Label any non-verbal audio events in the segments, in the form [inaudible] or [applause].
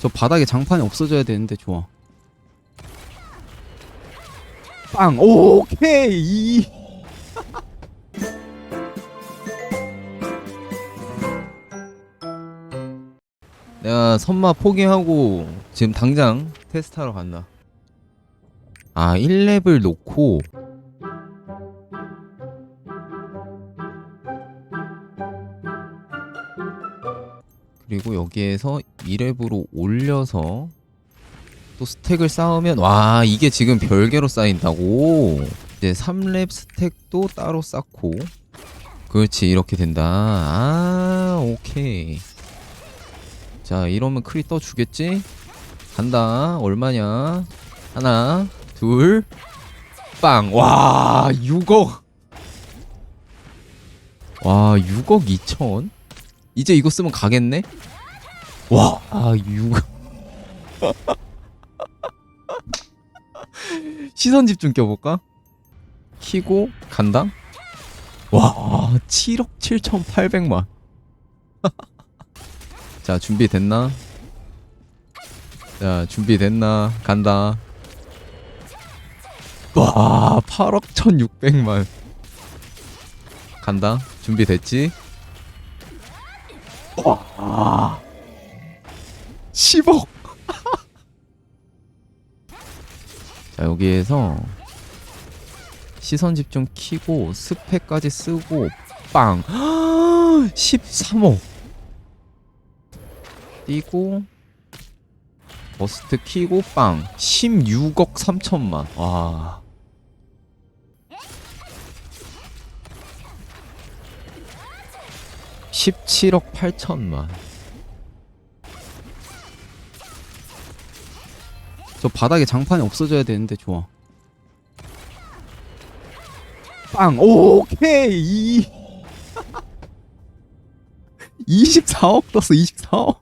저 바닥에 장판이 없어져야 되는데 좋아. 빵! 오케이! [laughs] 내가 선마 포기하고 지금 당장 테스트하러 간다. 아, 1렙을 놓고 그리고 여기에서 2렙으로 올려서 또 스택을 쌓으면 와 이게 지금 별개로 쌓인다고. 이제 3렙 스택도 따로 쌓고. 그렇지 이렇게 된다. 아 오케이. 자 이러면 크리 떠주겠지? 간다. 얼마냐? 하나 둘빵 와 6억. 와 6억 2천 이제 이거 쓰면 가겠네 와 아, 6억 [laughs] 시선 집중 껴볼까? 키고 간다? 와 7억 7천8백만 [laughs] 자 준비됐나? 자 준비됐나? 간다 와 8억 1600만 간다 준비됐지? 와 10억. [laughs] 자 여기에서 시선 집중 키고 스펙까지 쓰고 빵. [gasps] 13억. 띄고 버스트 키고 빵. 16억 3천만. 와 (17억 8천만) 저 바닥에 장판이 없어져야 되는데 좋아. 빵! 오케이! 24억 떴어 24억?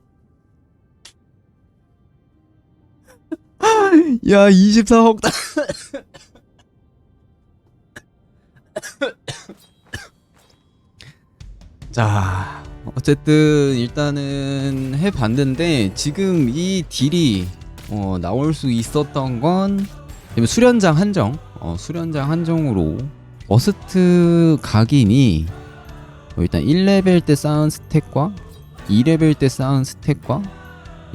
야 24억 [laughs] 자 어쨌든 일단은 해봤는데 지금 이 딜이 어, 나올 수 있었던 건 수련장 한정 어, 수련장 한정으로 버스트 각인이 어, 일단 1레벨 때 쌓은 스택과 2레벨 때 쌓은 스택과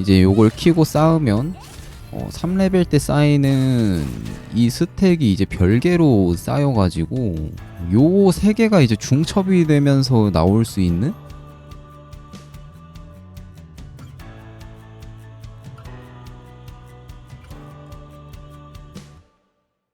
이제 요걸 키고 쌓으면 어, 3레벨 때 쌓이는 이 스택이 이제 별개로 쌓여가지고 요 세 개가 이제 중첩이 되면서 나올 수 있는